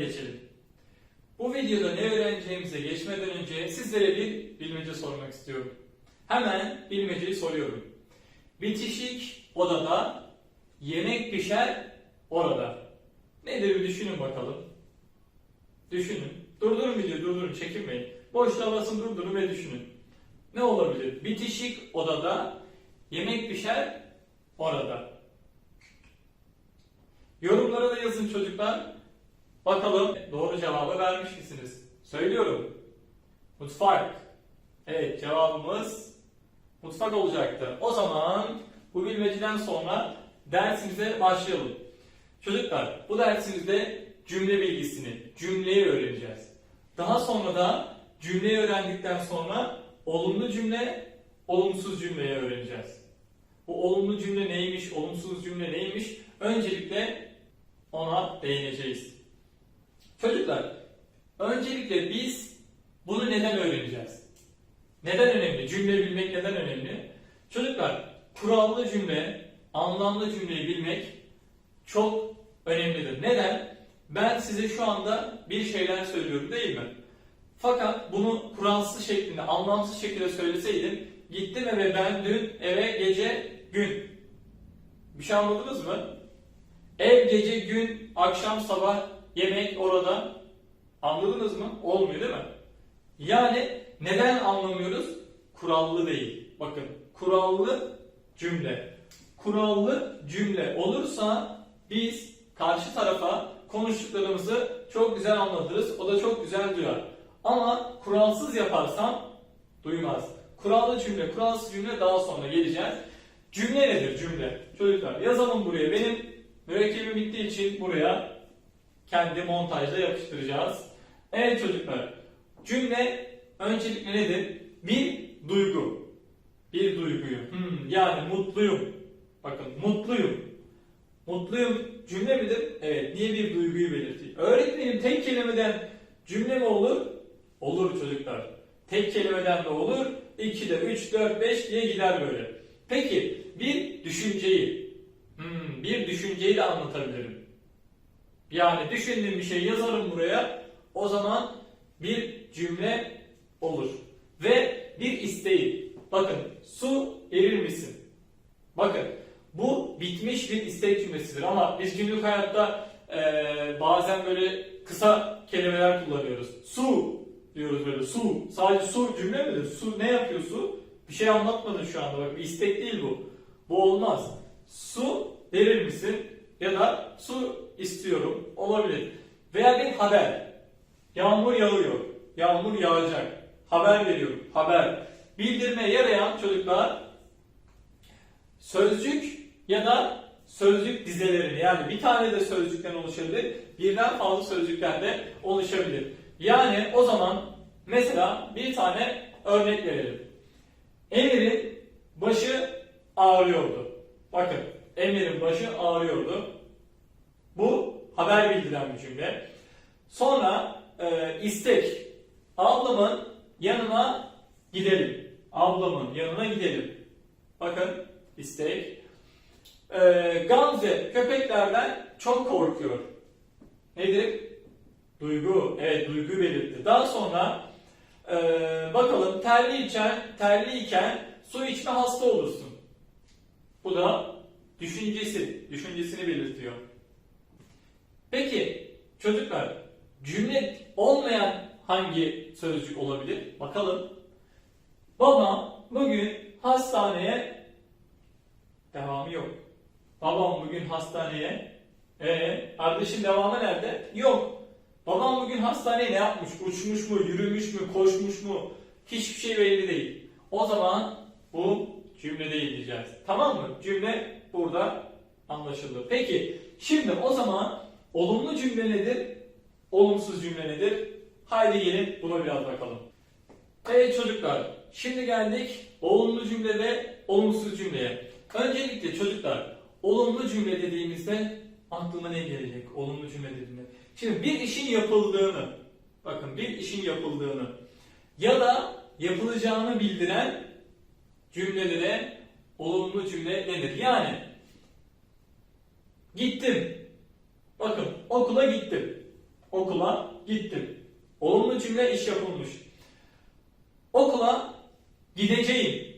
geçelim. Bu videoda ne öğreneceğimize geçmeden önce sizlere bir bilmece sormak istiyorum. Hemen bilmeceyi soruyorum. Bitişik odada yemek pişer orada. Nedir bir düşünün bakalım. Düşünün. Durdurun videoyu, durdurun, çekinmeyin. Boşluğa basın, durdurun ve düşünün. Ne olabilir? Bitişik odada yemek pişer orada. Yorumlara da yazın çocuklar. Bakalım doğru cevabı vermiş misiniz? Söylüyorum. Mutfak. Evet cevabımız mutfak olacaktı. O zaman bu bilmeceden sonra dersimize başlayalım. Çocuklar bu dersimizde cümle bilgisini, cümleyi öğreneceğiz. Daha sonra da cümleyi öğrendikten sonra olumlu cümle, olumsuz cümleyi öğreneceğiz. Bu olumlu cümle neymiş, olumsuz cümle neymiş? Öncelikle ona değineceğiz. Çocuklar, öncelikle biz bunu neden öğreneceğiz? Neden önemli? Cümle bilmek neden önemli? Çocuklar, kurallı cümle, anlamlı cümleyi bilmek çok önemlidir. Neden? Ben size şu anda bir şeyler söylüyorum değil mi? Fakat bunu kuralsız şeklinde, anlamsız şekilde söyleseydim, gittim eve ben dün, eve gece gün. Bir şey anladınız mı? Ev, gece, gün, akşam, sabah, yemek orada. Anladınız mı? Olmuyor değil mi? Yani neden anlamıyoruz? Kurallı değil. Bakın kurallı cümle. Kurallı cümle olursa biz karşı tarafa konuştuklarımızı çok güzel anlatırız. O da çok güzel duyar. Ama kuralsız yaparsam duymaz. Kurallı cümle, kuralsız cümle daha sonra geleceğiz. Cümle nedir cümle? Çocuklar yazalım buraya. Benim mürekkebim bittiği için buraya kendi montajla yapıştıracağız. Evet çocuklar. Cümle öncelikle nedir? Bir duygu. Bir duyguyu. Hmm, yani mutluyum. Bakın mutluyum. Mutluyum cümle midir? Evet. Niye bir duyguyu belirtiyor? Öğretmenim tek kelimeden cümle mi olur? Olur çocuklar. Tek kelimeden de olur. 2'de 3, 4, 5 diye gider böyle. Peki bir düşünceyi, hmm, bir düşünceyi de anlatabilirim. Yani düşündüğüm bir şey yazarım buraya. O zaman bir cümle olur. Ve bir isteği. Bakın su erir misin? Bakın bu bitmiş bir istek cümlesidir ama biz günlük hayatta eee, bazen böyle kısa kelimeler kullanıyoruz. Su diyoruz böyle su. Sadece su cümle midir? Su ne yapıyor su? Bir şey anlatmadın şu anda bak bir istek değil bu. Bu olmaz. Su verir misin? Ya da su istiyorum olabilir. Veya bir haber. Yağmur yağıyor. Yağmur yağacak. Haber veriyorum. Haber. Bildirmeye yarayan çocuklar sözcük ya da sözcük dizelerini yani bir tane de sözcükten oluşabilir, birden fazla sözcükten de oluşabilir. Yani o zaman mesela bir tane örnek verelim. Emir'in başı ağrıyordu. Bakın Emir'in başı ağrıyordu. Bu haber bildiren bir cümle. Sonra e, istek. Ablamın yanına gidelim. Ablamın yanına gidelim. Bakın istek. E, Gamze köpeklerden çok korkuyor. Nedir? Duygu. Evet duygu belirtti. Daha sonra e, bakalım terliyken, terliyken su içme hasta olursun. Bu da düşüncesi. Düşüncesini belirtiyor. Peki çocuklar cümle olmayan hangi sözcük olabilir? Bakalım. Babam bugün hastaneye devamı yok. Babam bugün hastaneye ee, kardeşin devamı nerede? Yok. Babam bugün hastaneye ne yapmış? Uçmuş mu, yürümüş mü, koşmuş mu? Hiçbir şey belli değil. O zaman bu cümle değil diyeceğiz. Tamam mı? Cümle burada anlaşıldı. Peki şimdi o zaman olumlu cümle nedir? Olumsuz cümle nedir? Haydi gelin buna biraz bakalım. Evet çocuklar, şimdi geldik olumlu cümle ve olumsuz cümleye. Öncelikle çocuklar, olumlu cümle dediğimizde aklıma ne gelecek? Olumlu cümle dediğimde. Şimdi bir işin yapıldığını, bakın bir işin yapıldığını ya da yapılacağını bildiren cümlelere olumlu cümle denir. Yani gittim. Bakın okula gittim. Okula gittim. Olumlu cümle iş yapılmış. Okula gideceğim.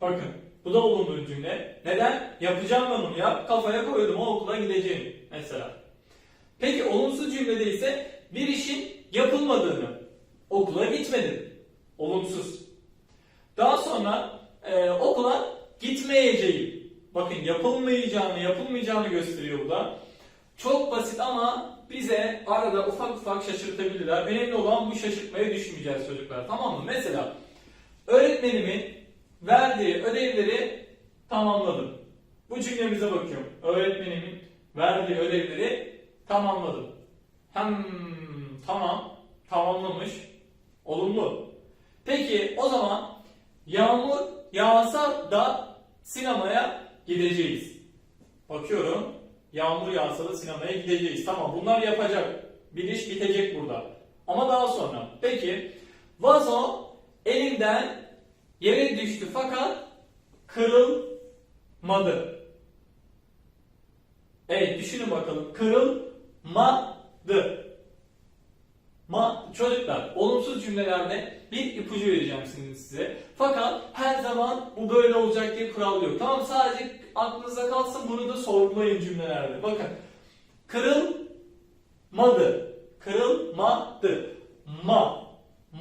Bakın bu da olumlu cümle. Neden? Yapacağım ben onu ya. Kafaya koydum o okula gideceğim mesela. Peki olumsuz cümlede ise bir işin yapılmadığını, okula gitmedim. Olumsuz. Daha sonra e, okula gitmeyeceğim. Bakın yapılmayacağını, yapılmayacağını gösteriyor bu da. Çok basit ama bize arada ufak ufak şaşırtabilirler. Önemli olan bu şaşırtmaya düşmeyeceğiz çocuklar. Tamam mı? Mesela öğretmenimin verdiği ödevleri tamamladım. Bu cümlemize bakıyorum. Öğretmenimin verdiği ödevleri tamamladım. Hem tamam tamamlamış. Olumlu. Peki o zaman yağmur yağsa da sinemaya gideceğiz. Bakıyorum. Yağmur yağsa da sinemaya gideceğiz. Tamam bunlar yapacak. Bir iş bitecek burada. Ama daha sonra. Peki vazo elimden yere düştü fakat kırılmadı. Evet düşünün bakalım. Kırılmadı. Çocuklar olumsuz cümlelerde bir ipucu vereceğim şimdi size. Fakat her zaman bu böyle olacak diye kural yok. Tamam sadece aklınıza kalsın bunu da sorgulayın cümlelerde. Bakın kırılmadı. Kırılmadı. Ma,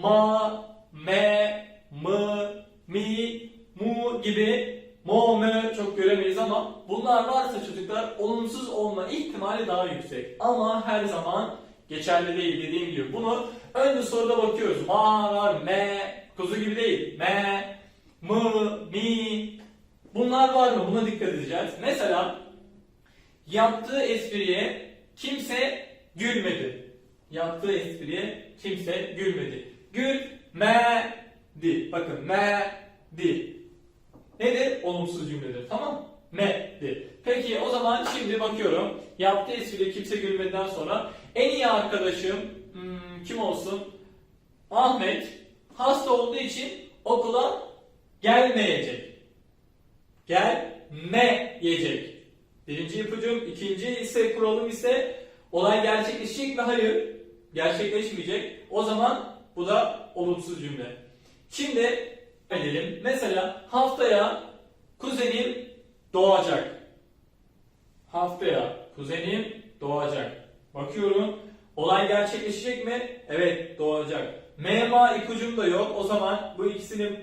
ma, me, mı, mi, mu gibi mo, mö çok göremeyiz ama bunlar varsa çocuklar olumsuz olma ihtimali daha yüksek. Ama her zaman geçerli değil dediğim gibi. Bunu önce soruda bakıyoruz. Ma var, me, kuzu gibi değil. Me, mı, mi. Bunlar var mı? Buna dikkat edeceğiz. Mesela yaptığı espriye kimse gülmedi. Yaptığı espriye kimse gülmedi. Gülmedi. Bakın medi. Nedir? Olumsuz cümledir. Tamam Medi. Peki o zaman şimdi bakıyorum. Yaptığı espriye kimse gülmeden sonra en iyi arkadaşım hmm, kim olsun? Ahmet hasta olduğu için okula gelmeyecek. Gelmeyecek. Birinci ipucum. ikinci ise kuralım ise olay gerçekleşecek mi? Hayır. Gerçekleşmeyecek. O zaman bu da olumsuz cümle. Şimdi edelim. Mesela haftaya kuzenim doğacak. Haftaya kuzenim doğacak. Bakıyorum. Olay gerçekleşecek mi? Evet doğacak. Mema ipucum da yok. O zaman bu ikisini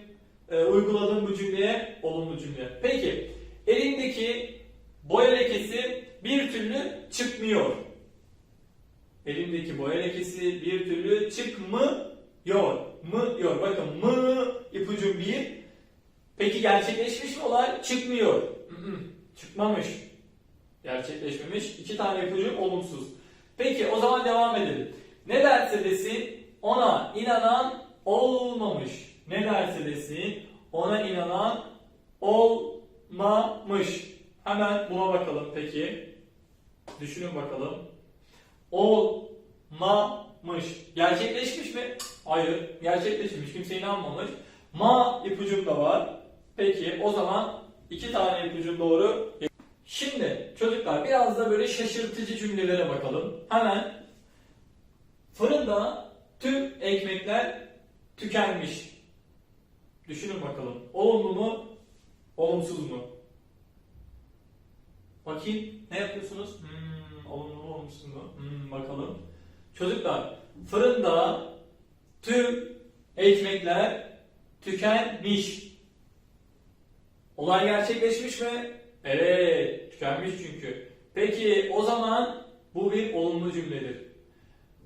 e, uyguladığım bu cümleye olumlu cümle. Peki elimdeki boya lekesi bir türlü çıkmıyor. Elimdeki boya lekesi bir türlü çıkmıyor. Mıyor. Bakın mı ipucum bir. Peki gerçekleşmiş mi olay? Çıkmıyor. Çıkmamış. Gerçekleşmemiş. İki tane ipucum olumsuz. Peki o zaman devam edelim. Ne derse desin ona inanan olmamış. Ne derse desin ona inanan olmamış. Hemen buna bakalım peki. Düşünün bakalım. Olmamış. Gerçekleşmiş mi? Hayır. Gerçekleşmiş. Kimse inanmamış. Ma ipucum da var. Peki o zaman iki tane ipucum doğru. Şimdi çocuklar biraz da böyle şaşırtıcı cümlelere bakalım. Hemen fırında tüm ekmekler tükenmiş. Düşünün bakalım. Olumlu mu? Olumsuz mu? Bakayım ne yapıyorsunuz? Hmm, olumlu mu olumsuz mu? Hmm, bakalım. Çocuklar fırında tüm ekmekler tükenmiş. Olay gerçekleşmiş mi? Evet, tükenmiş çünkü. Peki o zaman bu bir olumlu cümledir.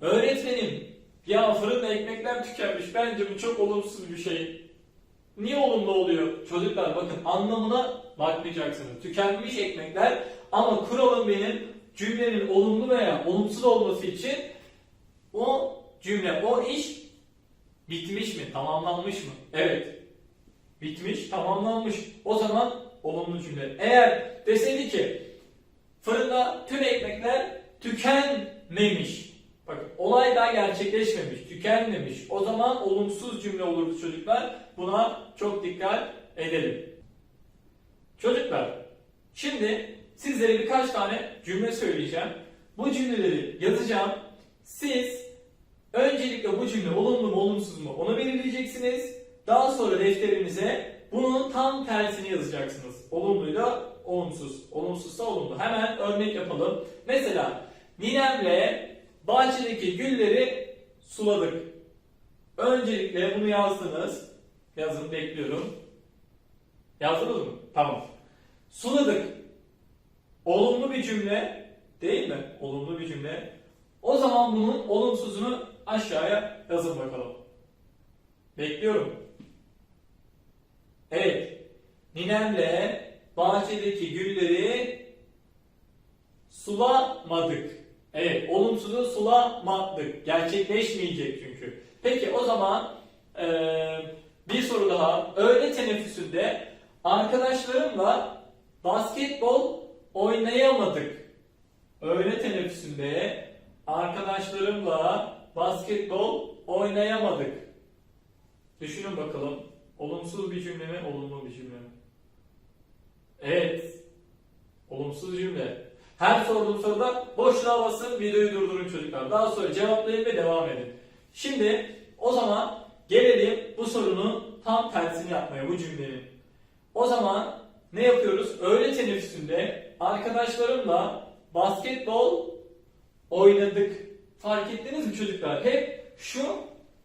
Öğretmenim, ya fırında ekmekler tükenmiş. Bence bu çok olumsuz bir şey. Niye olumlu oluyor? Çocuklar bakın anlamına bakmayacaksınız. Tükenmiş ekmekler ama kuralım benim cümlenin olumlu veya olumsuz olması için o cümle, o iş bitmiş mi, tamamlanmış mı? Evet. Bitmiş, tamamlanmış. O zaman olumlu cümle. Eğer deseydi ki fırında tüm ekmekler tükenmemiş. Bakın olay daha gerçekleşmemiş, tükenmemiş. O zaman olumsuz cümle olurdu çocuklar. Buna çok dikkat edelim. Çocuklar, şimdi sizlere birkaç tane cümle söyleyeceğim. Bu cümleleri yazacağım. Siz öncelikle bu cümle olumlu mu olumsuz mu onu belirleyeceksiniz. Daha sonra defterinize bunun tam tersini yazacaksınız. Olumluyla olumsuz, olumsuzsa olumlu. Hemen örnek yapalım. Mesela ninemle bahçedeki gülleri suladık. Öncelikle bunu yazdınız. Yazın bekliyorum. Yazdınız mı? Tamam. Suladık. Olumlu bir cümle değil mi? Olumlu bir cümle. O zaman bunun olumsuzunu aşağıya yazın bakalım. Bekliyorum. Evet. Ninemle bahçedeki gülleri sulamadık. Evet, olumsuzu sulamadık. Gerçekleşmeyecek çünkü. Peki o zaman eee, bir soru daha. Öğle teneffüsünde arkadaşlarımla basketbol oynayamadık. Öğle teneffüsünde arkadaşlarımla basketbol oynayamadık. Düşünün bakalım. Olumsuz bir cümle mi, olumlu bir cümle mi? Evet. Olumsuz cümle. Her sorduğum soruda boşluğa basın, videoyu durdurun çocuklar. Daha sonra cevaplayın ve devam edin. Şimdi o zaman gelelim bu sorunun tam tersini yapmaya bu cümlenin. O zaman ne yapıyoruz? Öğle teneffüsünde arkadaşlarımla basketbol oynadık. Fark ettiniz mi çocuklar? Hep şu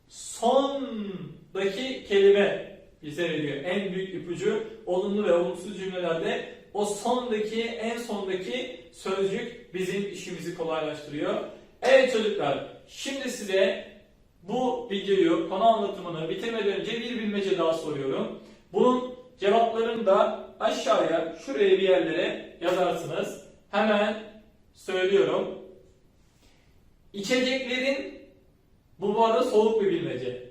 sondaki kelime bize veriyor. En büyük ipucu olumlu ve olumsuz cümlelerde o sondaki, en sondaki sözcük bizim işimizi kolaylaştırıyor. Evet çocuklar, şimdi size bu videoyu, konu anlatımını bitirmeden önce bir bilmece daha soruyorum. Bunun cevaplarını da aşağıya, şuraya bir yerlere yazarsınız. Hemen söylüyorum. İçeceklerin, bu bu arada soğuk bir bilmece.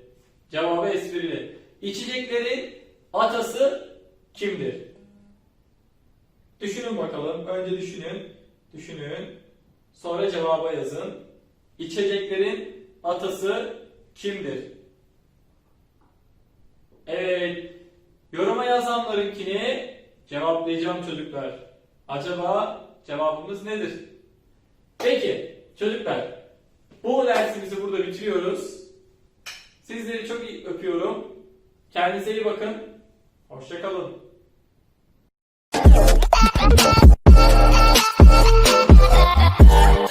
Cevabı esprili. İçeceklerin atası kimdir? Düşünün bakalım. Önce düşünün. Düşünün. Sonra cevaba yazın. İçeceklerin atası kimdir? Evet. Yoruma yazanlarınkini cevaplayacağım çocuklar. Acaba cevabımız nedir? Peki çocuklar. Bu dersimizi burada bitiriyoruz. Sizleri çok iyi öpüyorum. Kendinize iyi bakın. Hoşçakalın. Thank.